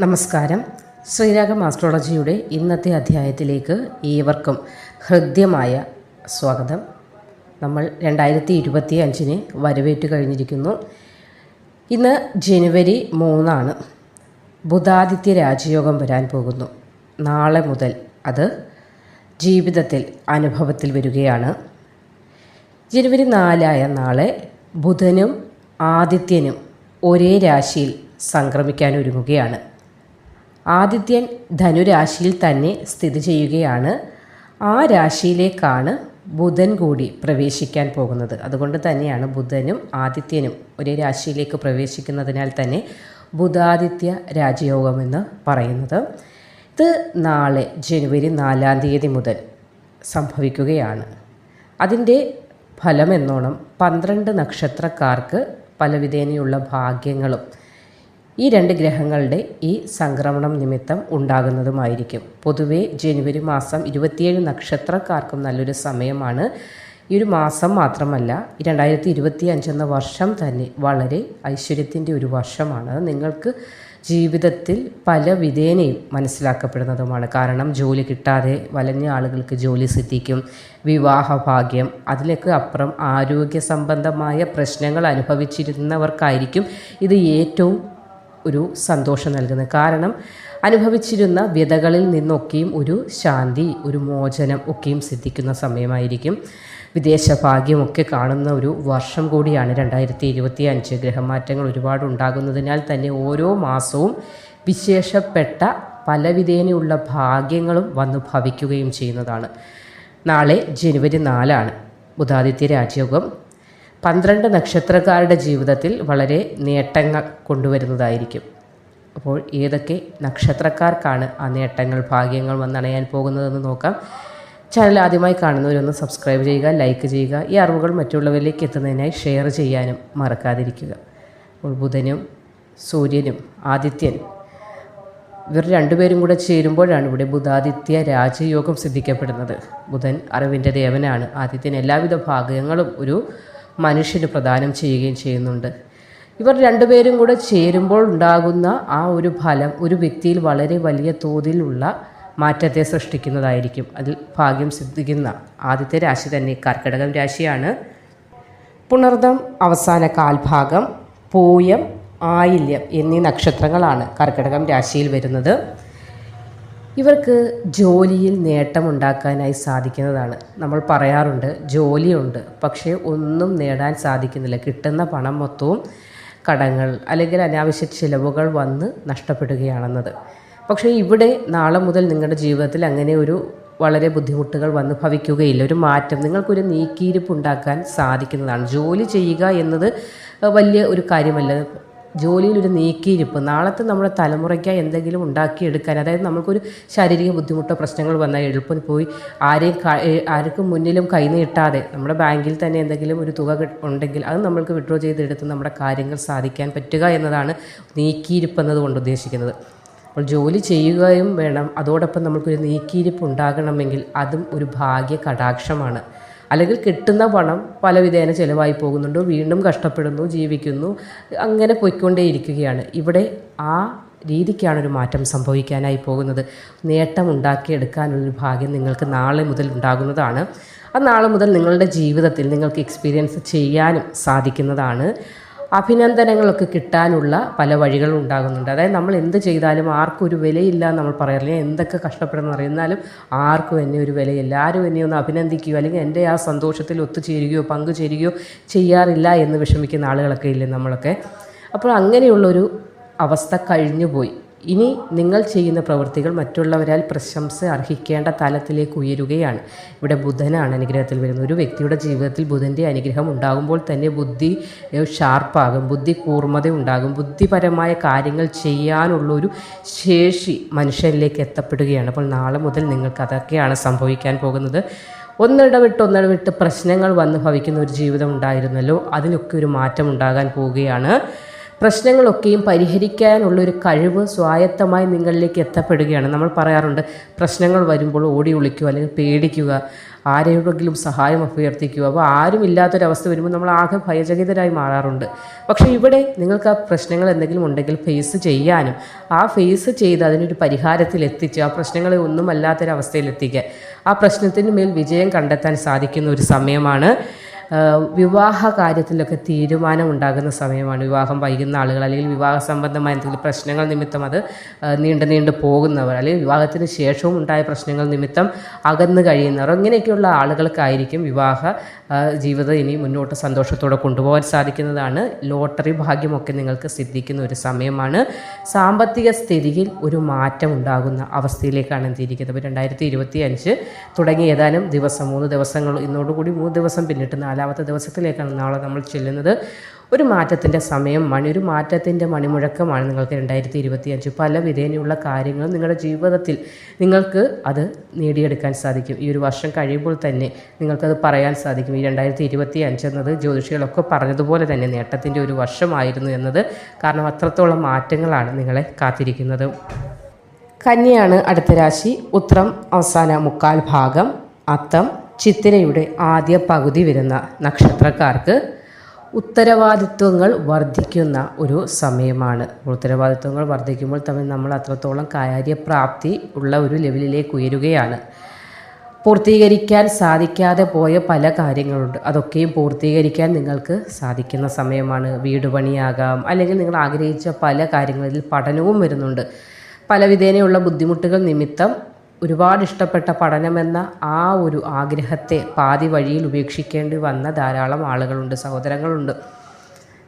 നമസ്കാരം. ശ്രീരാഗം ആസ്ട്രോളജിയുടെ ഇന്നത്തെ അധ്യായത്തിലേക്ക് ഏവർക്കും ഹൃദ്യമായ സ്വാഗതം. നമ്മൾ രണ്ടായിരത്തി ഇരുപത്തി അഞ്ചിന് വരവേറ്റ് കഴിഞ്ഞിരിക്കുന്നു. ഇന്ന് ജനുവരി മൂന്നാണ്. ബുധാദിത്യ രാജയോഗം വരാൻ പോകുന്നു. നാളെ മുതൽ അത് ജീവിതത്തിൽ അനുഭവത്തിൽ വരികയാണ്. ജനുവരി നാലായ നാളെ ബുധനും ആദിത്യനും ഒരേ രാശിയിൽ സംക്രമിക്കാൻ ഒരുങ്ങുകയാണ്. ആദിത്യൻ ധനുരാശിയിൽ തന്നെ സ്ഥിതി ചെയ്യുകയാണ്. ആ രാശിയിലേക്കാണ് ബുധൻ കൂടി പ്രവേശിക്കാൻ പോകുന്നത്. അതുകൊണ്ട് തന്നെയാണ് ബുധനും ആദിത്യനും ഒരേ രാശിയിലേക്ക് പ്രവേശിക്കുന്നതിനാൽ തന്നെ ബുധാദിത്യ രാജയോഗമെന്ന് പറയുന്നത്. ഇത് നാളെ ജനുവരി നാലാം തീയതി മുതൽ സംഭവിക്കുകയാണ്. അതിന്റെ ഫലമെന്നോണം പന്ത്രണ്ട് നക്ഷത്രക്കാർക്ക് പലവിധേനയുള്ള ഭാഗ്യങ്ങളും ഈ രണ്ട് ഗ്രഹങ്ങളുടെ ഈ സംക്രമണം നിമിത്തം ഉണ്ടാകുന്നതുമായിരിക്കും. പൊതുവേ ജനുവരി മാസം ഇരുപത്തിയേഴ് നക്ഷത്രക്കാർക്കും നല്ലൊരു സമയമാണ്. ഈ ഒരു മാസം മാത്രമല്ല രണ്ടായിരത്തി ഇരുപത്തി അഞ്ചെന്ന വർഷം തന്നെ വളരെ ഐശ്വര്യത്തിന്റെ ഒരു വർഷമാണ്. നിങ്ങൾക്ക് ജീവിതത്തിൽ പല വിധേനയും മനസ്സിലാക്കപ്പെടുന്നതുമാണ്. കാരണം ജോലി കിട്ടാതെ വലഞ്ഞ ആളുകൾക്ക് ജോലി സിദ്ധിക്കും വിവാഹഭാഗ്യം അതിലൊക്കെ അപ്പുറം ആരോഗ്യ സംബന്ധമായ പ്രശ്നങ്ങൾ അനുഭവിച്ചിരുന്നവർക്കായിരിക്കും ഇത് ഏറ്റവും ഒരു സന്തോഷം നൽകുന്നത് കാരണം അനുഭവിച്ചിരുന്ന വ്യതകളിൽ നിന്നൊക്കെയും ഒരു ശാന്തി ഒരു മോചനം ഒക്കെയും സിദ്ധിക്കുന്ന സമയമായിരിക്കും. വിദേശ ഭാഗ്യമൊക്കെ കാണുന്ന ഒരു വർഷം കൂടിയാണ് രണ്ടായിരത്തി ഇരുപത്തി അഞ്ച് ഗ്രഹമാറ്റങ്ങൾ ഒരുപാട് ഉണ്ടാകുന്നതിനാൽ തന്നെ ഓരോ മാസവും വിശേഷപ്പെട്ട പലവിധേനയുള്ള ഭാഗ്യങ്ങളും വന്നു ഭവിക്കുകയും ചെയ്യുന്നതാണ്. നാളെ ജനുവരി നാലാണ്. ബുധാദിത്യ രാജയോഗം പന്ത്രണ്ട് നക്ഷത്രക്കാരുടെ ജീവിതത്തിൽ വളരെ നേട്ടങ്ങൾ കൊണ്ടുവരുന്നതായിരിക്കും. അപ്പോൾ ഏതൊക്കെ നക്ഷത്രക്കാർക്കാണ് ആ നേട്ടങ്ങൾ ഭാഗ്യങ്ങൾ വന്നണയാൻ പോകുന്നതെന്ന് നോക്കാം. ചാനൽ ആദ്യമായി കാണുന്നവരൊന്ന് സബ്സ്ക്രൈബ് ചെയ്യുക ലൈക്ക് ചെയ്യുക ഈ അറിവുകൾ മറ്റുള്ളവരിലേക്ക് എത്തുന്നതിനായി ഷെയർ ചെയ്യാനും മറക്കാതിരിക്കുക. അപ്പോൾ ബുധനും സൂര്യനും ആദിത്യൻ ഇവർ രണ്ടുപേരും കൂടെ ചേരുമ്പോഴാണ് ഇവിടെ ബുധാദിത്യ രാജയോഗം സിദ്ധിക്കപ്പെടുന്നത്. ബുധൻ അറിവിന്റെ ദേവനാണ്. ആദിത്യൻ എല്ലാവിധ ഭാഗ്യങ്ങളും ഒരു മനുഷ്യന് പ്രദാനം ചെയ്യുകയും ചെയ്യുന്നുണ്ട്. ഇവർ രണ്ടുപേരും കൂടെ ചേരുമ്പോൾ ഉണ്ടാകുന്ന ആ ഒരു ഫലം ഒരു വ്യക്തിയിൽ വളരെ വലിയ തോതിലുള്ള മാറ്റത്തെ സൃഷ്ടിക്കുന്നതായിരിക്കും. അതിൽ ഭാഗ്യം സിദ്ധിക്കുന്ന ആദ്യത്തെ രാശി തന്നെ കർക്കിടകം രാശിയാണ്. പുണർദം അവസാന കാൽഭാഗം പൂയം ആയില്യം എന്നീ നക്ഷത്രങ്ങളാണ് കർക്കിടകം രാശിയിൽ വരുന്നത്. ഇവർക്ക് ജോലിയിൽ നേട്ടമുണ്ടാക്കാനായി സാധിക്കുന്നതാണ്. നമ്മൾ പറയാറുണ്ട് ജോലിയുണ്ട്. പക്ഷേ ഒന്നും നേടാൻ സാധിക്കുന്നില്ല. കിട്ടുന്ന പണം മൊത്തവും കടങ്ങൾ അല്ലെങ്കിൽ അനാവശ്യ ചിലവുകൾ വന്ന് നഷ്ടപ്പെടുകയാണെന്നത്. പക്ഷേ ഇവിടെ നാളെ മുതൽ നിങ്ങളുടെ ജീവിതത്തിൽ അങ്ങനെ ഒരു വളരെ ബുദ്ധിമുട്ടുകൾ വന്ന് ഭവിക്കുകയില്ല. ഒരു മാറ്റം നിങ്ങൾക്കൊരു നീക്കിയിരിപ്പ് ഉണ്ടാക്കാൻ സാധിക്കുന്നതാണ്. ജോലി ചെയ്യുക എന്നത് വലിയ ഒരു കാര്യമല്ല. ജോലിയിൽ ഒരു നീക്കിയിരിപ്പ്. നാളത്തെ നമ്മുടെ തലമുറയ്ക്കായി എന്തെങ്കിലും ഉണ്ടാക്കിയെടുക്കാൻ അതായത് നമുക്കൊരു ശാരീരിക ബുദ്ധിമുട്ടോ പ്രശ്നങ്ങൾ വന്നാൽ എളുപ്പം പോയി ആരെയും ആർക്കും മുന്നിലും കൈനീട്ടാതെ നമ്മുടെ ബാങ്കിൽ തന്നെ എന്തെങ്കിലും ഒരു തുക ഉണ്ടെങ്കിൽ അത് നമ്മൾക്ക് വിഡ്രോ ചെയ്തെടുത്ത് നമ്മുടെ കാര്യങ്ങൾ സാധിക്കാൻ പറ്റുക എന്നതാണ് നീക്കിയിരിപ്പ് എന്നതുകൊണ്ട് ഉദ്ദേശിക്കുന്നത്. അപ്പോൾ ജോലി ചെയ്യുകയും വേണം. അതോടൊപ്പം നമുക്കൊരു നീക്കിയിരിപ്പ് ഉണ്ടാകണമെങ്കിൽ അതും ഒരു ഭാഗ്യ കടാക്ഷമാണ് അല്ലെങ്കിൽ കിട്ടുന്ന പണം പല വിധേന ചിലവായി പോകുന്നുണ്ട് വീണ്ടും കഷ്ടപ്പെടുന്നു ജീവിക്കുന്നു അങ്ങനെ പോയിക്കൊണ്ടേയിരിക്കുകയാണ്. ഇവിടെ ആ രീതിക്കാണ് ഒരു മാറ്റം സംഭവിക്കാനായി പോകുന്നത്. നേട്ടം ഉണ്ടാക്കിയെടുക്കാനുള്ളൊരു ഭാഗ്യം നിങ്ങൾക്ക് നാളെ മുതൽ ഉണ്ടാകുന്നതാണ്. ആ നാളെ മുതൽ നിങ്ങളുടെ ജീവിതത്തിൽ നിങ്ങൾക്ക് എക്സ്പീരിയൻസ് ചെയ്യാനും സാധിക്കുന്നതാണ്. അഭിനന്ദനങ്ങളൊക്കെ കിട്ടാനുള്ള പല വഴികളും ഉണ്ടാകുന്നുണ്ട്. അതായത് നമ്മൾ എന്ത് ചെയ്താലും ആർക്കും ഒരു വിലയില്ല നമ്മൾ പറയാറില്ല. എന്തൊക്കെ കഷ്ടപ്പെടുന്ന അറിയുന്നാലും ആർക്കും എന്നെ ഒരു വിലയില്ല. ആരും എന്നെ ഒന്ന് അഭിനന്ദിക്കുകയോ അല്ലെങ്കിൽ എന്റെ ആ സന്തോഷത്തിൽ ഒത്തുചേരുകയോ പങ്കുചേരുകയോ ചെയ്യാറില്ല എന്ന് വിഷമിക്കുന്ന ആളുകളൊക്കെ ഇല്ലേ നമ്മളൊക്കെ? അപ്പോൾ അങ്ങനെയുള്ളൊരു അവസ്ഥ കഴിഞ്ഞുപോയി. ഇനി നിങ്ങൾ ചെയ്യുന്ന പ്രവൃത്തികൾ മറ്റുള്ളവരാൽ പ്രശംസ അർഹിക്കേണ്ട തലത്തിലേക്ക് ഉയരുകയാണ്. ഇവിടെ ബുധനാണ് അനുഗ്രഹത്തിൽ വരുന്നത്. ഒരു വ്യക്തിയുടെ ജീവിതത്തിൽ ബുധന്റെ അനുഗ്രഹം ഉണ്ടാകുമ്പോൾ തന്നെ ബുദ്ധി ഷാർപ്പാകും. ബുദ്ധി കൂർമ്മത ഉണ്ടാകും. ബുദ്ധിപരമായ കാര്യങ്ങൾ ചെയ്യാനുള്ളൊരു ശേഷി മനുഷ്യരിലേക്ക് എത്തപ്പെടുകയാണ്. അപ്പോൾ നാളെ മുതൽ നിങ്ങൾക്ക് അതൊക്കെയാണ് സംഭവിക്കാൻ പോകുന്നത്. ഒന്നിടവിട്ട് ഒന്നിടവിട്ട് പ്രശ്നങ്ങൾ വന്ന് ഭവിക്കുന്ന ഒരു ജീവിതം ഉണ്ടായിരുന്നല്ലോ. അതിനൊക്കെ ഒരു മാറ്റം ഉണ്ടാകാൻ പോവുകയാണ്. പ്രശ്നങ്ങളൊക്കെയും പരിഹരിക്കാനുള്ള ഒരു കഴിവ് സ്വായത്തമായി നിങ്ങളിലേക്ക് എത്തപ്പെടുകയാണ്. നമ്മൾ പറയാറുണ്ട് പ്രശ്നങ്ങൾ വരുമ്പോൾ ഓടി ഒളിക്കുക അല്ലെങ്കിൽ പേടിക്കുക ആരെയോടെങ്കിലും സഹായം അഭ്യർത്ഥിക്കുക. അപ്പോൾ ആരും ഇല്ലാത്തൊരവസ്ഥ വരുമ്പോൾ നമ്മൾ ആകെ ഭയചകിതരായി മാറാറുണ്ട്. പക്ഷേ ഇവിടെ നിങ്ങൾക്ക് ആ പ്രശ്നങ്ങൾ എന്തെങ്കിലും ഉണ്ടെങ്കിൽ ഫേസ് ചെയ്യാനും ആ ഫേസ് ചെയ്ത് അതിനൊരു പരിഹാരത്തിൽ എത്തിച്ച് ആ പ്രശ്നങ്ങളെ ഒന്നും അല്ലാത്തൊരവസ്ഥയിൽ ആ പ്രശ്നത്തിന് മേൽ വിജയം കണ്ടെത്താൻ സാധിക്കുന്ന ഒരു സമയമാണ് വിവാഹ കാര്യത്തിലൊക്കെ തീരുമാനം ഉണ്ടാകുന്ന സമയമാണ് വിവാഹം വൈകുന്ന ആളുകൾ അല്ലെങ്കിൽ വിവാഹ സംബന്ധമായ എന്തെങ്കിലും പ്രശ്നങ്ങൾ നിമിത്തം അത് നീണ്ട് നീണ്ടു പോകുന്നവർ അല്ലെങ്കിൽ വിവാഹത്തിന് ശേഷവും ഉണ്ടായ പ്രശ്നങ്ങൾ നിമിത്തം അകന്നു കഴിയുന്നവർ ഇങ്ങനെയൊക്കെയുള്ള ആളുകൾക്കായിരിക്കും വിവാഹ ജീവിതം ഇനി മുന്നോട്ട് സന്തോഷത്തോടെ കൊണ്ടുപോകാൻ സാധിക്കുന്നതാണ്. ലോട്ടറി ഭാഗ്യമൊക്കെ നിങ്ങൾക്ക് സിദ്ധിക്കുന്ന ഒരു സമയമാണ്. സാമ്പത്തിക സ്ഥിതിയിൽ ഒരു മാറ്റം ഉണ്ടാകുന്ന അവസ്ഥയിലേക്കാണ് എന്തിയിരിക്കുന്നത് രണ്ടായിരത്തി ഇരുപത്തി അഞ്ച് തുടങ്ങി ഏതാനും ദിവസം മൂന്ന് ദിവസങ്ങൾ ഇന്നോടുകൂടി മൂന്ന് ദിവസം പിന്നിട്ട് നാലാമത്തെ ദിവസത്തിലേക്കാണ് നാളെ നമ്മൾ ചെല്ലുന്നത്. ഒരു മാറ്റത്തിന്റെ സമയം മണി ഒരു മാറ്റത്തിന്റെ മണിമുഴക്കമാണ് നിങ്ങൾക്ക് രണ്ടായിരത്തി ഇരുപത്തി അഞ്ച് പല വിധേനയുള്ള കാര്യങ്ങൾ നിങ്ങളുടെ ജീവിതത്തിൽ നിങ്ങൾക്ക് അത് നേടിയെടുക്കാൻ സാധിക്കും. ഈ ഒരു വർഷം കഴിയുമ്പോൾ തന്നെ നിങ്ങൾക്കത് പറയാൻ സാധിക്കും. ഈ രണ്ടായിരത്തി ഇരുപത്തി അഞ്ച് എന്നത് ജ്യോതിഷികളൊക്കെ പറഞ്ഞതുപോലെ തന്നെ നേട്ടത്തിന്റെ ഒരു വർഷമായിരുന്നു എന്നത്. കാരണം അത്രത്തോളം മാറ്റങ്ങളാണ് നിങ്ങളെ കാത്തിരിക്കുന്നത്. കന്യയാണ് അടുത്ത രാശി. ഉത്രം അവസാന മുക്കാൽ ഭാഗം. അത്തം ചിത്തിരയുടെ ആദ്യ പകുതി വരുന്ന നക്ഷത്രക്കാർക്ക് ഉത്തരവാദിത്വങ്ങൾ വർദ്ധിക്കുന്ന ഒരു സമയമാണ്. ഉത്തരവാദിത്വങ്ങൾ വർദ്ധിക്കുമ്പോൾ തമ്മിൽ നമ്മൾ അത്രത്തോളം കാര്യപ്രാപ്തി ഉള്ള ഒരു ലെവലിലേക്ക് ഉയരുകയാണ്. പൂർത്തീകരിക്കാൻ സാധിക്കാതെ പോയ പല കാര്യങ്ങളുണ്ട്. അതൊക്കെയും പൂർത്തീകരിക്കാൻ നിങ്ങൾക്ക് സാധിക്കുന്ന സമയമാണ്. വീട് പണിയാകാം അല്ലെങ്കിൽ നിങ്ങൾ ആഗ്രഹിച്ച പല കാര്യങ്ങളിൽ പഠനവും വരുന്നുണ്ട്. പല വിധേനയുള്ള ബുദ്ധിമുട്ടുകൾ നിമിത്തം ഒരുപാട് ഇഷ്ടപ്പെട്ട പഠനമെന്ന ആ ഒരു ആഗ്രഹത്തെ പാതി വഴിയിൽ ഉപേക്ഷിക്കേണ്ടി വന്ന ധാരാളം ആളുകളുണ്ട് സഹോദരങ്ങളുണ്ട്.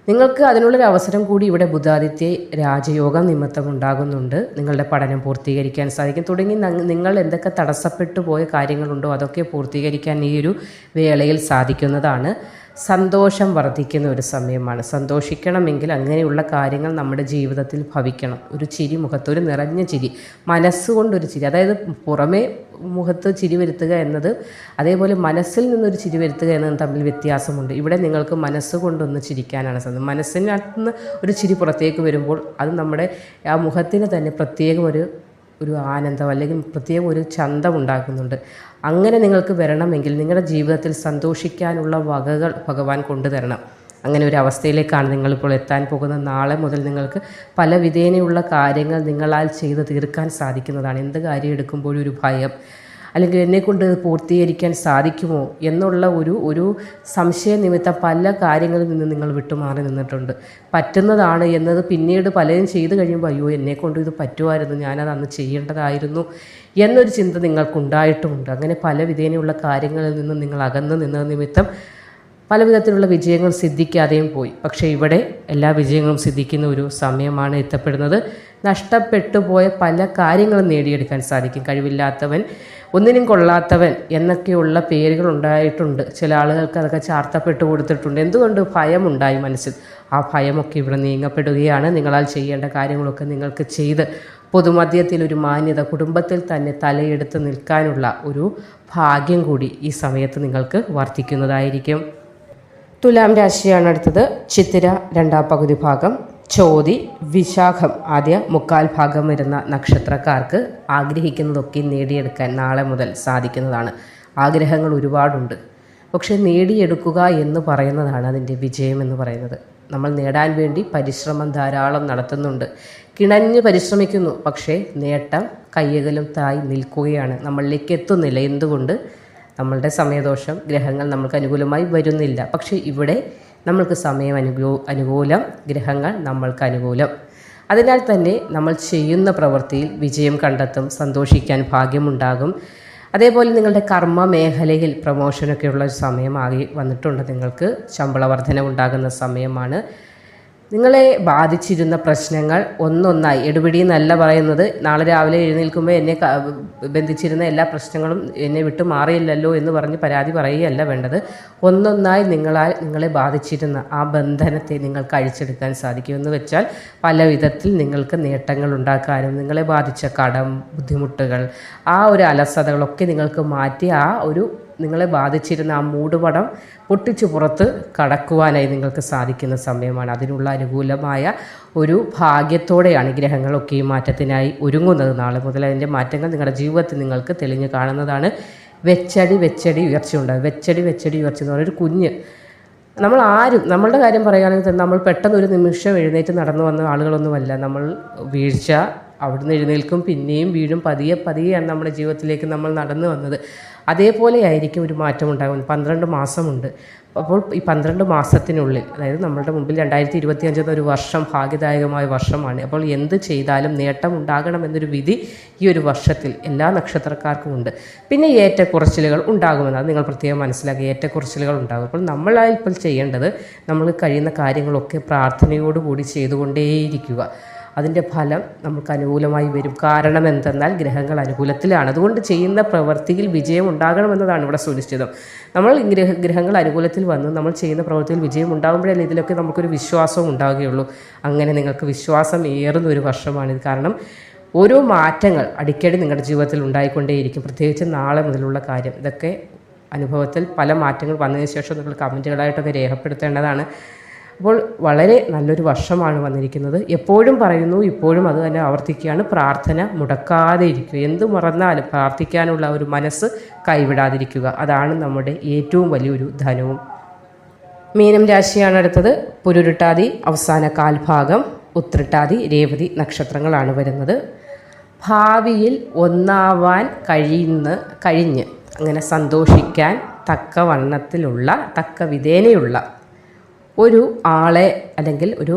നിങ്ങൾക്ക് അതിനുള്ളൊരു അവസരം കൂടി ഇവിടെ ബുധാദിത്യ രാജയോഗം നിമിത്തം ഉണ്ടാകുന്നുണ്ട്. നിങ്ങളുടെ പഠനം പൂർത്തീകരിക്കാൻ സാധിക്കും. തുടങ്ങി നിങ്ങൾ എന്തൊക്കെ തടസ്സപ്പെട്ടു പോയ കാര്യങ്ങളുണ്ടോ അതൊക്കെ പൂർത്തീകരിക്കാൻ ഈ ഒരു വേളയിൽ സാധിക്കുന്നതാണ്. സന്തോഷം വർദ്ധിക്കുന്ന ഒരു സമയമാണ്. സന്തോഷിക്കണമെങ്കിൽ അങ്ങനെയുള്ള കാര്യങ്ങൾ നമ്മുടെ ജീവിതത്തിൽ ഭവിക്കണം. ഒരു ചിരി മുഖത്ത് ഒരു നിറഞ്ഞ ചിരി മനസ്സുകൊണ്ടൊരു ചിരി. അതായത് പുറമേ മുഖത്ത് ചിരി വരുത്തുക എന്നത് അതേപോലെ മനസ്സിൽ നിന്നൊരു ചിരി വരുത്തുക എന്നതും തമ്മിൽ വ്യത്യാസമുണ്ട്. ഇവിടെ നിങ്ങൾക്ക് മനസ്സുകൊണ്ടൊന്ന് ചിരിക്കാനാണ് സാധ്യത. മനസ്സിനകത്ത് നിന്ന് ഒരു ചിരി പുറത്തേക്ക് വരുമ്പോൾ അത് നമ്മുടെ ആ മുഖത്തിന് തന്നെ പ്രത്യേകം ഒരു ഒരു ആനന്ദം അല്ലെങ്കിൽ പ്രത്യേകം ഒരു ചന്തം ഉണ്ടാക്കുന്നുണ്ട്. അങ്ങനെ നിങ്ങൾക്ക് വരണമെങ്കിൽ നിങ്ങളുടെ ജീവിതത്തിൽ സന്തോഷിക്കാനുള്ള വകകൾ ഭഗവാൻ കൊണ്ടുതരണം. അങ്ങനെ ഒരു അവസ്ഥയിലേക്കാണ് നിങ്ങളിപ്പോൾ എത്താൻ പോകുന്നത്. നാളെ മുതൽ നിങ്ങൾക്ക് പല വിധേനയുള്ള കാര്യങ്ങൾ നിങ്ങളാൽ ചെയ്ത് തീർക്കാൻ സാധിക്കുന്നതാണ്. എന്ത് കാര്യം എടുക്കുമ്പോഴും ഒരു ഭയം അല്ലെങ്കിൽ എന്നെക്കൊണ്ട് പൂർത്തീകരിക്കാൻ സാധിക്കുമോ എന്നുള്ള ഒരു ഒരു സംശയ നിമിത്തം പല കാര്യങ്ങളിൽ നിന്ന് നിങ്ങൾ വിട്ടുമാറി നിന്നിട്ടുണ്ട്. പറ്റുന്നതാണ് എന്നത് പിന്നീട് പലരും ചെയ്തു കഴിയുമ്പോൾ അയ്യോ എന്നെക്കൊണ്ട് ഇത് പറ്റുമായിരുന്നു. ഞാനത് അന്ന് ചെയ്യേണ്ടതായിരുന്നു. എന്നൊരു ചിന്ത നിങ്ങൾക്കുണ്ടായിട്ടുമുണ്ട്. അങ്ങനെ പല വിധേനയുള്ള കാര്യങ്ങളിൽ നിന്ന് നിങ്ങൾ അകന്നു നിന്ന നിമിത്തം പല വിധത്തിലുള്ള വിജയങ്ങൾ സിദ്ധിക്കാതെയും പോയി. പക്ഷേ ഇവിടെ എല്ലാ വിജയങ്ങളും സിദ്ധിക്കുന്ന ഒരു സമയമാണ് എത്തപ്പെടുന്നത്. നഷ്ടപ്പെട്ടു പോയ പല കാര്യങ്ങളും നേടിയെടുക്കാൻ സാധിക്കും. കഴിവില്ലാത്തവൻ ഒന്നിനും കൊള്ളാത്തവൻ എന്നൊക്കെയുള്ള പേരുകൾ ഉണ്ടായിട്ടുണ്ട്. ചില ആളുകൾക്ക് അതൊക്കെ ചാർത്തപ്പെട്ട് കൊടുത്തിട്ടുണ്ട്. എന്തുകൊണ്ട് ഭയമുണ്ടായി മനസ്സിൽ? ആ ഭയമൊക്കെ ഇവിടെ നീങ്ങപ്പെടുകയാണ്. നിങ്ങളാൽ ചെയ്യേണ്ട കാര്യങ്ങളൊക്കെ നിങ്ങൾക്ക് ചെയ്ത് പൊതുമധ്യത്തിൽ ഒരു മാന്യത കുടുംബത്തിൽ തന്നെ തലയെടുത്ത് നിൽക്കാനുള്ള ഒരു ഭാഗ്യം കൂടി ഈ സമയത്ത് നിങ്ങൾക്ക് വർദ്ധിക്കുന്നതായിരിക്കും. തുലാം രാശിയാണ് അടുത്തത്. ചിത്തിര രണ്ടാം പകുതി ഭാഗം. ചോതി വിശാഖം ആദ്യ മുക്കാൽ ഭാഗം വരുന്ന നക്ഷത്രക്കാർക്ക് ആഗ്രഹിക്കുന്നതൊക്കെ നേടിയെടുക്കാൻ നാളെ മുതൽ സാധിക്കുന്നതാണ്. ആഗ്രഹങ്ങൾ ഒരുപാടുണ്ട്. പക്ഷെ നേടിയെടുക്കുക എന്ന് പറയുന്നതാണ് അതിന്റെ വിജയം എന്ന് പറയുന്നത്. നമ്മൾ നേടാൻ വേണ്ടി പരിശ്രമം ധാരാളം നടത്തുന്നുണ്ട്. കിണഞ്ഞ് പരിശ്രമിക്കുന്നു. പക്ഷേ നേട്ടം കയ്യകലും തായി നിൽക്കുകയാണ്. നമ്മളിലേക്ക് എത്തുന്നില്ല. എന്തുകൊണ്ട്? നമ്മളുടെ സമയദോഷം ഗ്രഹങ്ങൾ നമ്മൾക്ക് അനുകൂലമായി വരുന്നില്ല. പക്ഷേ ഇവിടെ നമ്മൾക്ക് സമയം അനുകൂ അനുകൂലം ഗ്രഹങ്ങൾ നമ്മൾക്ക് അനുകൂലം. അതിനാൽ തന്നെ നമ്മൾ ചെയ്യുന്ന പ്രവൃത്തിയിൽ വിജയം കണ്ടെത്തും സന്തോഷിക്കാൻ ഭാഗ്യമുണ്ടാകും. അതേപോലെ നിങ്ങളുടെ കർമ്മ മേഖലയിൽ പ്രമോഷനൊക്കെയുള്ള സമയമാകി വന്നിട്ടുണ്ട്. നിങ്ങൾക്ക് ശമ്പള വർധന ഉണ്ടാകുന്ന സമയമാണ്. നിങ്ങളെ ബാധിച്ചിരുന്ന പ്രശ്നങ്ങൾ ഒന്നൊന്നായി. എടുപിടി എന്നല്ല പറയുന്നത്. നാളെ രാവിലെ എഴുന്നേൽക്കുമ്പോൾ എന്നെ ബന്ധിച്ചിരുന്ന എല്ലാ പ്രശ്നങ്ങളും എന്നെ വിട്ടു മാറിയില്ലല്ലോ എന്ന് പറഞ്ഞ് പരാതി പറയുകയല്ല വേണ്ടത്. ഒന്നൊന്നായി നിങ്ങളാൽ നിങ്ങളെ ബാധിച്ചിരുന്ന ആ ബന്ധനത്തെ നിങ്ങൾക്ക് അഴിച്ചെടുക്കാൻ സാധിക്കുമെന്ന് വെച്ചാൽ പല വിധത്തിൽ നിങ്ങൾക്ക് നേട്ടങ്ങൾ ഉണ്ടാക്കാനും നിങ്ങളെ ബാധിച്ച കടം ബുദ്ധിമുട്ടുകൾ ആ ഒരു അലസതകളൊക്കെ നിങ്ങൾക്ക് മാറ്റി ആ ഒരു നിങ്ങളെ ബാധിച്ചിരുന്ന ആ മൂടുപടം പൊട്ടിച്ചു പുറത്ത് കടക്കുവാനായി നിങ്ങൾക്ക് സാധിക്കുന്ന സമയമാണ്. അതിനുള്ള അനുകൂലമായ ഒരു ഭാഗ്യത്തോടെയാണ് ഗ്രഹങ്ങളൊക്കെ ഈ മാറ്റത്തിനായി ഒരുങ്ങുന്നത്. നാളെ മുതൽ അതിന്റെ മാറ്റങ്ങൾ നിങ്ങളുടെ ജീവിതത്തിൽ നിങ്ങൾക്ക് തെളിഞ്ഞു കാണുന്നതാണ്. വെച്ചടി വെച്ചടി ഉയർച്ച ഉണ്ടാകും. വെച്ചടി വെച്ചടി ഉയർച്ച എന്ന് പറയുന്ന ഒരു കുഞ്ഞ്. നമ്മൾ ആരും നമ്മളുടെ കാര്യം പറയുകയാണെങ്കിൽ തന്നെ നമ്മൾ പെട്ടെന്ന് ഒരു നിമിഷം എഴുന്നേറ്റ് നടന്നു വന്ന ആളുകളൊന്നുമല്ല. നമ്മൾ വീഴ്ച അവിടുന്ന് എഴുന്നേൽക്കും. പിന്നെയും വീഴും. പതിയെ പതിയെയാണ് നമ്മുടെ ജീവിതത്തിലേക്ക് നമ്മൾ നടന്നു വന്നത്. അതേപോലെ ആയിരിക്കും ഒരു മാറ്റം ഉണ്ടാകുന്നത്. പന്ത്രണ്ട് മാസമുണ്ട്. അപ്പോൾ ഈ പന്ത്രണ്ട് മാസത്തിനുള്ളിൽ അതായത് നമ്മളുടെ മുമ്പിൽ രണ്ടായിരത്തി ഇരുപത്തി അഞ്ച് എന്നൊരു വർഷം ഭാഗ്യദായകമായ വർഷമാണ്. അപ്പോൾ എന്ത് ചെയ്താലും നേട്ടം ഉണ്ടാകണം എന്നൊരു വിധി ഈ ഒരു വർഷത്തിൽ എല്ലാ നക്ഷത്രക്കാർക്കും ഉണ്ട്. പിന്നെ ഏറ്റക്കുറച്ചിലുകൾ ഉണ്ടാകുമെന്ന് അത് നിങ്ങൾ പ്രത്യേകം മനസ്സിലാക്കി ഏറ്റക്കുറച്ചിലുകൾ ഉണ്ടാകും. അപ്പോൾ നമ്മളായി ഇപ്പോൾ ചെയ്യേണ്ടത് നമ്മൾ കഴിയുന്ന കാര്യങ്ങളൊക്കെ പ്രാർത്ഥനയോടുകൂടി ചെയ്തുകൊണ്ടേയിരിക്കുക. അതിന്റെ ഫലം നമുക്ക് അനുകൂലമായി വരും. കാരണം എന്തെന്നാൽ ഗ്രഹങ്ങൾ അനുകൂലത്തിലാണ്. അതുകൊണ്ട് ചെയ്യുന്ന പ്രവൃത്തിയിൽ വിജയം ഉണ്ടാകണമെന്നതാണ് ഇവിടെ സുനിശ്ചിതം. നമ്മൾ ഗ്രഹ ഗ്രഹങ്ങൾ അനുകൂലത്തിൽ വന്ന് നമ്മൾ ചെയ്യുന്ന പ്രവൃത്തിയിൽ വിജയം ഉണ്ടാകുമ്പോഴല്ലേ ഇതിലൊക്കെ നമുക്കൊരു വിശ്വാസം ഉണ്ടാവുകയുള്ളൂ അങ്ങനെ നിങ്ങൾക്ക് വിശ്വാസം ഏറുന്ന ഒരു വർഷമാണിത് കാരണം ഓരോ മാറ്റങ്ങൾ അടിക്കടി നിങ്ങളുടെ ജീവിതത്തിൽ ഉണ്ടായിക്കൊണ്ടേയിരിക്കും. പ്രത്യേകിച്ച് നാളെ മുതലുള്ള കാര്യം. ഇതൊക്കെ അനുഭവത്തിൽ പല മാറ്റങ്ങൾ വന്നതിന് ശേഷം നിങ്ങൾ കമന്റുകളായിട്ടൊക്കെ രേഖപ്പെടുത്തേണ്ടതാണ്. അപ്പോൾ വളരെ നല്ലൊരു വർഷമാണ് വന്നിരിക്കുന്നത്. എപ്പോഴും പറയുന്നു ഇപ്പോഴും അത് തന്നെ ആവർത്തിക്കുകയാണ്. പ്രാർത്ഥന മുടക്കാതെ ഇരിക്കുക. എന്ത് മറന്നാലും പ്രാർത്ഥിക്കാനുള്ള ഒരു മനസ്സ് കൈവിടാതിരിക്കുക. അതാണ് നമ്മുടെ ഏറ്റവും വലിയൊരു ധനവും. മീനം രാശിയാണ് അടുത്തത്. പുരുരുട്ടാതി അവസാന കാൽഭാഗം. ഉത്രട്ടാതി രേവതി നക്ഷത്രങ്ങളാണ് വരുന്നത്. ഭാവിയിൽ ഒന്നാവാൻ കഴിയുന്ന കഴിഞ്ഞ് അങ്ങനെ സന്തോഷിക്കാൻ തക്ക വണ്ണത്തിലുള്ള തക്ക വിധേനയുള്ള ഒരു ആളെ അല്ലെങ്കിൽ ഒരു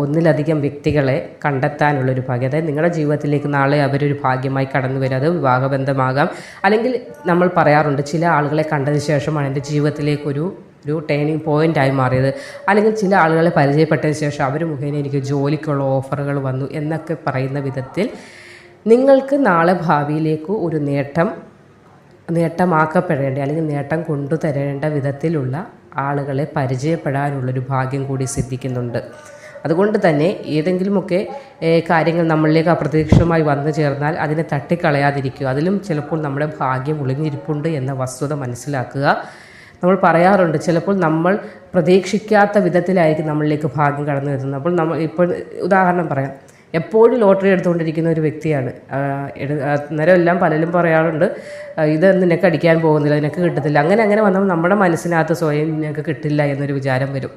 ഒന്നിലധികം വ്യക്തികളെ കണ്ടെത്താനുള്ളൊരു ഭാഗ്യം. അതായത് നിങ്ങളുടെ ജീവിതത്തിലേക്ക് നാളെ അവരൊരു ഭാഗ്യമായി കടന്നു വരും. അത് വിവാഹബന്ധമാകാം. അല്ലെങ്കിൽ നമ്മൾ പറയാറുണ്ട് ചില ആളുകളെ കണ്ടതിന് ശേഷമാണ് എന്റെ ജീവിതത്തിലേക്കൊരു ഒരു ടേണിംഗ് പോയിന്റായി മാറിയത്. അല്ലെങ്കിൽ ചില ആളുകളെ പരിചയപ്പെട്ടതിന് ശേഷം അവർ മുഖേന എനിക്ക് ജോലിക്കുള്ള ഓഫറുകൾ വന്നു എന്നൊക്കെ പറയുന്ന വിധത്തിൽ നിങ്ങൾക്ക് നാളെ ഭാവിയിലേക്ക് ഒരു നേട്ടം നേട്ടമാക്കപ്പെടേണ്ട അല്ലെങ്കിൽ നേട്ടം കൊണ്ടുതരേണ്ട വിധത്തിലുള്ള ആളുകളെ പരിചയപ്പെടാനുള്ളൊരു ഭാഗ്യം കൂടി സിദ്ധിക്കുന്നുണ്ട്. അതുകൊണ്ട് തന്നെ ഏതെങ്കിലുമൊക്കെ കാര്യങ്ങൾ നമ്മളിലേക്ക് അപ്രതീക്ഷിതമായി വന്നു ചേർന്നാൽ അതിനെ തട്ടിക്കളയാതിരിക്കുക. അതിലും ചിലപ്പോൾ നമ്മുടെ ഭാഗ്യം ഒളിഞ്ഞിരിപ്പുണ്ട് എന്ന വസ്തുത മനസ്സിലാക്കുക. നമ്മൾ പറയാറുണ്ട് ചിലപ്പോൾ നമ്മൾ പ്രതീക്ഷിക്കാത്ത വിധത്തിലായിരിക്കും നമ്മളിലേക്ക് ഭാഗ്യം കടന്നു വരുന്നത്. അപ്പോൾ നമ്മൾ ഇപ്പോൾ ഉദാഹരണം പറയാം. എപ്പോഴും ലോട്ടറി എടുത്തുകൊണ്ടിരിക്കുന്ന ഒരു വ്യക്തിയാണ്. അന്നേരം എല്ലാം പലരും പറയാറുണ്ട് ഇത് നിനക്ക് അടിക്കാൻ പോകുന്നില്ല നിനക്ക് കിട്ടത്തില്ല അങ്ങനെ അങ്ങനെ വന്നാൽ നമ്മുടെ മനസ്സിനകത്ത് സ്വയം നിനക്ക് കിട്ടില്ല എന്നൊരു വിചാരം വരും.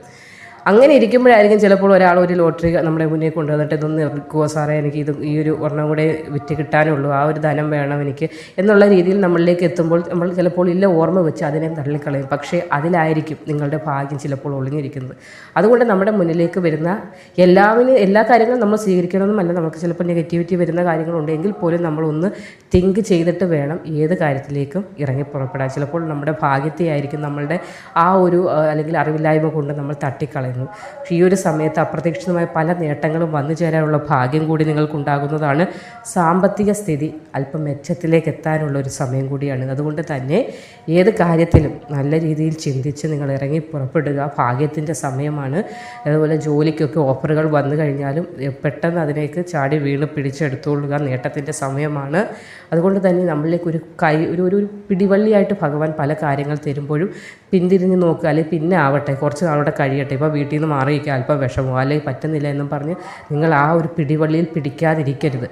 അങ്ങനെ ഇരിക്കുമ്പോഴായിരിക്കും ചിലപ്പോൾ ഒരാൾ ഒരു ലോട്ടറി നമ്മുടെ മുന്നിൽ കൊണ്ടുവന്നിട്ട് ഇതൊന്ന് ഇറക്കുമോ സാറേ എനിക്ക് ഇത് ഈ ഒരു ഒരെണ്ണം കൂടെ വിറ്റ് കിട്ടാനുള്ളൂ ആ ഒരു ധനം വേണം എനിക്ക് എന്നുള്ള രീതിയിൽ നമ്മളിലേക്ക് എത്തുമ്പോൾ നമ്മൾ ചിലപ്പോൾ ഇല്ല ഓർമ്മ വെച്ച് അതിനെ തള്ളിക്കളയും. പക്ഷേ അതിലായിരിക്കും നിങ്ങളുടെ ഭാഗ്യം ചിലപ്പോൾ ഒളിഞ്ഞിരിക്കുന്നത്. അതുകൊണ്ട് നമ്മുടെ മുന്നിലേക്ക് വരുന്ന എല്ലാവിനും എല്ലാ കാര്യങ്ങളും നമ്മൾ സ്വീകരിക്കണമെന്നല്ല നമുക്ക് ചിലപ്പോൾ നെഗറ്റിവിറ്റി വരുന്ന കാര്യങ്ങളുണ്ടെങ്കിൽ പോലും നമ്മളൊന്ന് തിങ്ക് ചെയ്തിട്ട് വേണം ഏത് കാര്യത്തിലേക്കും ഇറങ്ങി പുറപ്പെടാൻ. ചിലപ്പോൾ നമ്മുടെ ഭാഗ്യത്തെ ആയിരിക്കും നമ്മളുടെ ആ ഒരു അല്ലെങ്കിൽ അറിവില്ലായ്മ കൊണ്ട് നമ്മൾ തട്ടിക്കളയുന്നത് പക്ഷേ ഈ ഒരു സമയത്ത് അപ്രതീക്ഷിതമായ പല നേട്ടങ്ങളും വന്നു ചേരാനുള്ള ഭാഗ്യം കൂടി നിങ്ങൾക്കുണ്ടാകുന്നതാണ് സാമ്പത്തിക സ്ഥിതി. അല്പം മെച്ചത്തിലേക്ക് എത്താനുള്ള ഒരു സമയം കൂടിയാണ്. അതുകൊണ്ട് തന്നെ ഏത് കാര്യത്തിലും നല്ല രീതിയിൽ ചിന്തിച്ച് നിങ്ങൾ ഇറങ്ങി പുറപ്പെടുക. ഭാഗ്യത്തിന്റെ സമയമാണ്. അതുപോലെ ജോലിക്കൊക്കെ ഓഫറുകൾ വന്നു കഴിഞ്ഞാലും പെട്ടെന്ന് അതിലേക്ക് ചാടി വീണ് പിടിച്ചെടുത്തുകൊള്ളുക നേട്ടത്തിന്റെ സമയമാണ്. അതുകൊണ്ട് തന്നെ നമ്മളിലേക്ക് ഒരു കൈ ഒരു ഒരു പിടിവള്ളിയായിട്ട് ഭഗവാൻ പല കാര്യങ്ങൾ തരുമ്പോഴും പിന്തിരിഞ്ഞ് നോക്കുക. അല്ലെങ്കിൽ പിന്നെ ആവട്ടെ കുറച്ച് നാളോടെ കഴിയട്ടെ. ഇപ്പോൾ വീട്ടിൽ നിന്ന് മാറിയിരിക്കുക അല്പം വിഷമോ അല്ലെങ്കിൽ പറ്റുന്നില്ല എന്നും പറഞ്ഞ് നിങ്ങൾ ആ ഒരു പിടിവള്ളിയിൽ പിടിക്കാതിരിക്കരുത്.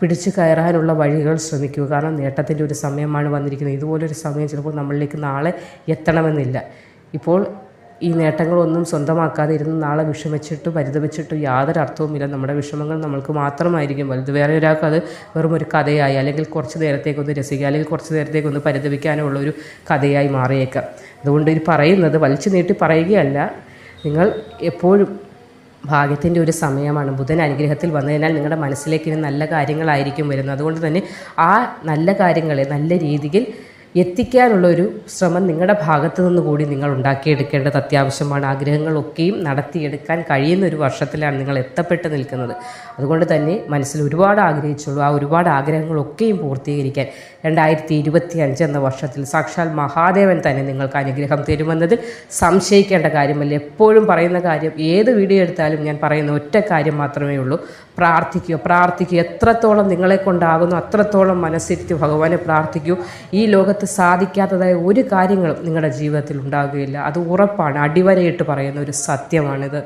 പിടിച്ചു കയറാനുള്ള വഴികൾ ശ്രമിക്കുക. കാരണം നേട്ടത്തിന്റെ ഒരു സമയമാണ് വന്നിരിക്കുന്നത്. ഇതുപോലൊരു സമയം ചിലപ്പോൾ നമ്മളിലേക്ക് നാളെ എത്തണമെന്നില്ല. ഇപ്പോൾ ഈ നേട്ടങ്ങളൊന്നും സ്വന്തമാക്കാതെ ഇരുന്ന് നാളെ വിഷമിച്ചിട്ട് പരിതപിച്ചിട്ട് യാതൊരു അർത്ഥവുമില്ല. നമ്മുടെ വിഷമങ്ങൾ നമ്മൾക്ക് മാത്രമായിരിക്കും. വലുത് വേറെ ഒരാൾക്ക് അത് വെറും ഒരു കഥയായി അല്ലെങ്കിൽ കുറച്ച് നേരത്തേക്കൊന്ന് രസിക്കുക അല്ലെങ്കിൽ കുറച്ച് നേരത്തേക്കൊന്ന് പരിതപിക്കാനുള്ള ഒരു കഥയായി മാറിയേക്കാം. അതുകൊണ്ട് ഇത് പറയുന്നത് വലിച്ചു നീട്ടി പറയുകയല്ല. നിങ്ങൾ എപ്പോഴും ഭാഗ്യത്തിന്റെ ഒരു സമയമാണ്. ബുധൻ അനുഗ്രഹത്തിൽ വന്നതിനാൽ നിങ്ങളുടെ മനസ്സിലേക്ക് ഇനി നല്ല കാര്യങ്ങളായിരിക്കും വരുന്നത്. അതുകൊണ്ട് തന്നെ ആ നല്ല കാര്യങ്ങളെ നല്ല രീതിയിൽ എത്തിക്കാനുള്ള ഒരു ശ്രമം നിങ്ങളുടെ ഭാഗത്തു നിന്ന് കൂടി നിങ്ങൾ ഉണ്ടാക്കിയെടുക്കേണ്ടത് അത്യാവശ്യമാണ്. ആഗ്രഹങ്ങളൊക്കെയും നടത്തിയെടുക്കാൻ കഴിയുന്ന ഒരു വർഷത്തിലാണ് നിങ്ങൾ എത്തപ്പെട്ട് നിൽക്കുന്നത്. അതുകൊണ്ട് തന്നെ മനസ്സിൽ ഒരുപാട് ആഗ്രഹിച്ചുള്ളൂ. ആ ഒരുപാട് ആഗ്രഹങ്ങളൊക്കെയും പൂർത്തീകരിക്കാൻ രണ്ടായിരത്തി ഇരുപത്തി അഞ്ച് എന്ന വർഷത്തിൽ സാക്ഷാൽ മഹാദേവൻ തന്നെ നിങ്ങൾക്ക് അനുഗ്രഹം തരുമെന്നതിൽ സംശയിക്കേണ്ട കാര്യമല്ല. എപ്പോഴും പറയുന്ന കാര്യം ഏത് വീഡിയോ എടുത്താലും ഞാൻ പറയുന്ന ഒറ്റ കാര്യം മാത്രമേ ഉള്ളൂ. പ്രാർത്ഥിക്കുക. പ്രാർത്ഥിക്കുക. എത്രത്തോളം നിങ്ങളെ കൊണ്ടാകുന്നു അത്രത്തോളം മനസ്സിരുത്തി ഭഗവാനെ പ്രാർത്ഥിക്കൂ. ഈ ലോകത്ത് നിങ്ങൾക്ക് സാധിക്കാത്തതായ ഒരു കാര്യങ്ങളും നിങ്ങളുടെ ജീവിതത്തിൽ ഉണ്ടാകുകയില്ല. അത് ഉറപ്പാണ്. അടിവരയിട്ട് പറയുന്ന ഒരു സത്യമാണിത്.